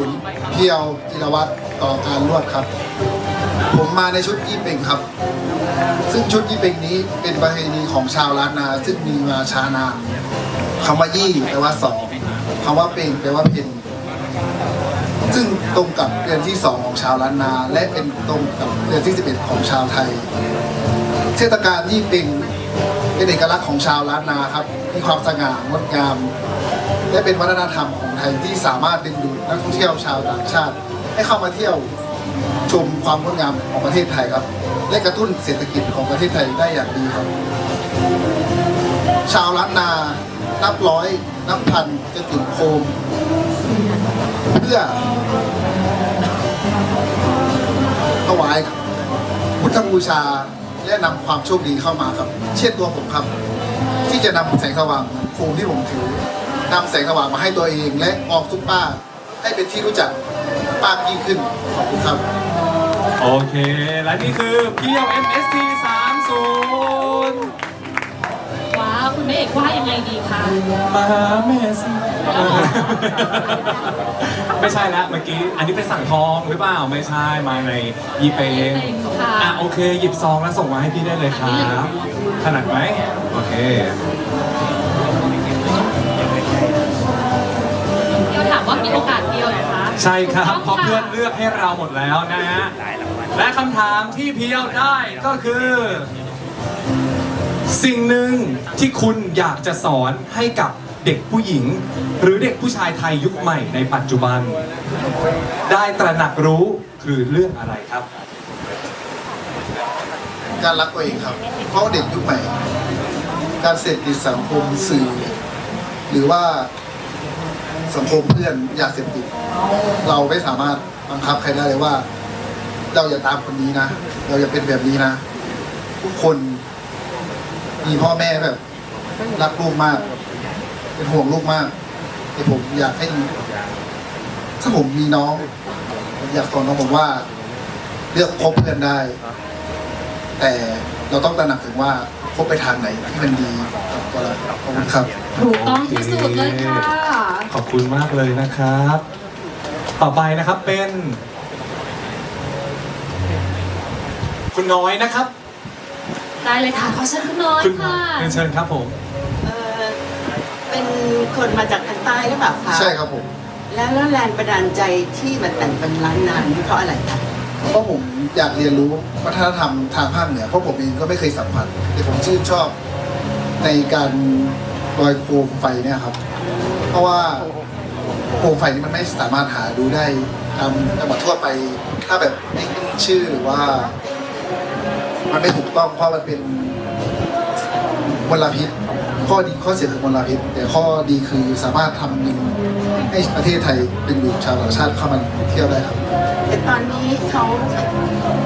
3-0 เพียวจิรวัตรต่อการรวดครับ ผมมาในชุดยี่เป่งครับ ซึ่งชุดยี่เป่งนี้เป็นประเพณีของชาวล้านนา ซึ่งมีมาช้านานคำว่ายี่แปลว่าสองคำว่าเป่งแปลว่าเพนซึ่งตรงกับเดือนที่สองของชาวล้านนา และเป็นตรงกับเดือนที่ 11 ของชาวไทย เทศกาลยี่เป่งเป็นเอกลักษณ์ของชาวล้านนาครับ มีความสง่างดงาม และเป็นวัฒนธรรมของไทยที่สามารถดึงดูดนักท่องเที่ยวชาวต่างชาติ ให้เข้ามาเที่ยวชมความงดงามของประเทศไทยครับ และกระตุ้นเศรษฐกิจของประเทศไทยได้อย่างดีครับ ชาวล้านนา นับร้อยนับพันจะจุดโคม เพื่อถวายพุทธบูชาและนำความโชคดีเข้ามาครับ เช่นตัวผมครับ ที่จะนำแสงสว่างโคมที่ผมถือ นำแสงสว่างมาให้ตัวเอง และออกทุกป้าให้เป็นที่รู้จักมากยิ่งขึ้นขอบคุณครับ โอเค และนี่คือเพียว MSC 30ว้าวคุณแม่เอกว่ายังไงดีคะมาหาแม่สิไม่ใช่ละเมื่อกี้ อันนี้เป็นสั่งทองหรือเปล่า ไม่ใช่ มาในยีเปงค่ะอะโอเค หยิบซองแล้วส่งมาให้พี่ได้เลยครับถนัดไหม โอเค ใช่ครับถูกเพราะต้งเพื่อนเลือกให้เราหมดแล้วนะฮะและคำถามที่เพียวได้ก็คือ สิ่งหนึ่งที่คุณอยากจะสอนให้กับเด็กผู้หญิง หรือเด็กผู้ชายไทยยุคใหม่ในปัจจุบัน ได้ตระหนักรู้คือเรื่องอะไรครับ การรักตัวเองครับ เพราะเด็กยุคใหม่ การเสพติดสังคมสื่อ หรือว่า สังคมเพื่อนยาเสพติดเราไม่สามารถบังคับใครได้เลยว่า เราอย่าตามคนนี้นะเราอย่าเป็นแบบนี้นะทุกคนมีพ่อแม่แบบ รักลูกมาก เป็นห่วงลูกมากแต่ผมอยากให้ถ้าผมมีน้องผมอยากสอนน้องผมว่า เลือกคบเพื่อนได้ แต่เราต้องตระหนักถึงว่าคบไปทางไหนที่มันดีกับตัวเราขอบคุณครับ ถูกต้องที่สุดเลยค่ะ ขอบคุณมากเลยนะครับ ต่อไปนะครับเป็น คุณน้อยนะครับ ได้เลยค่ะขอเชิญคุณน้อยคุณค่ะเรียนเชิญครับผม เอ่อเป็นคนมาจากทางใต้หรือเปล่าคะใช่ครับผมแล้วแล้วแรงบันดาลใจที่มาแต่งเป็นล้านนานนี่เพราะอะไรคะเพราะผมอยากเรียนรู้วัฒนธรรมทางภาคเหนือเพราะผมเองก็ไม่เคยสัมผัสแต่ผมชื่นชอบในการลอยโคมไฟเนี่ยครับเพ ราะว่าโคมไฟนี่มันไม่สามารถหาดูได้ตามจังหวัดทั่วไป ถ้าแบบไม่ขึ้นชื่อหรือว่า มันไม่ถูกต้องเพราะมันเป็นมลพิษ ข้อดีข้อเสียคือมลพิษ แต่ข้อดีคือสามารถทำเงินให้ประเทศไทยดึงดูดชาวต่างชาติเข้ามาเที่ยวได้ครับแต่ตอนนี้เขา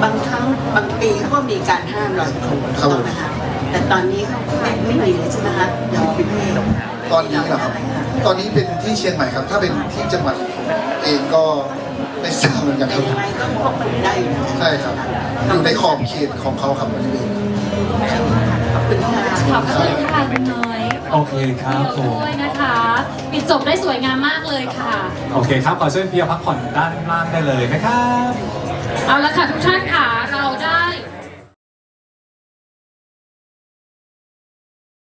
บางครั้งบางปีเขาก็มีการห้ามลอยโคมครับผมถูกต้องนะคะแต่ตอนนี้เขาไม่ไม่มีเลยใช่ไหมคะอย่างกรุงเทพ ตอนนี้เหรอครับ ตอนนี้เป็นที่เชียงใหม่ครับ ถ้าเป็นที่จังหวัดผมเองก็ไม่ทราบเหมือนกันแต่ครับยังไงก็พวกมันได้อยู่นะใช่ครับ อยู่ในขอบเขตของเขาครับบริเวณขอบคุณค่ะขอบคุณค่ะคุณน้อยโอเคครับผเดียวมด้วยนะคะ ปิดจบได้สวยงามมากเลยค่ะ โอเคครับ ขอเชิญเพียวพักผ่อนด้านล่างได้เลยนะครับ เอาละค่ะทุกท่านค่ะเรา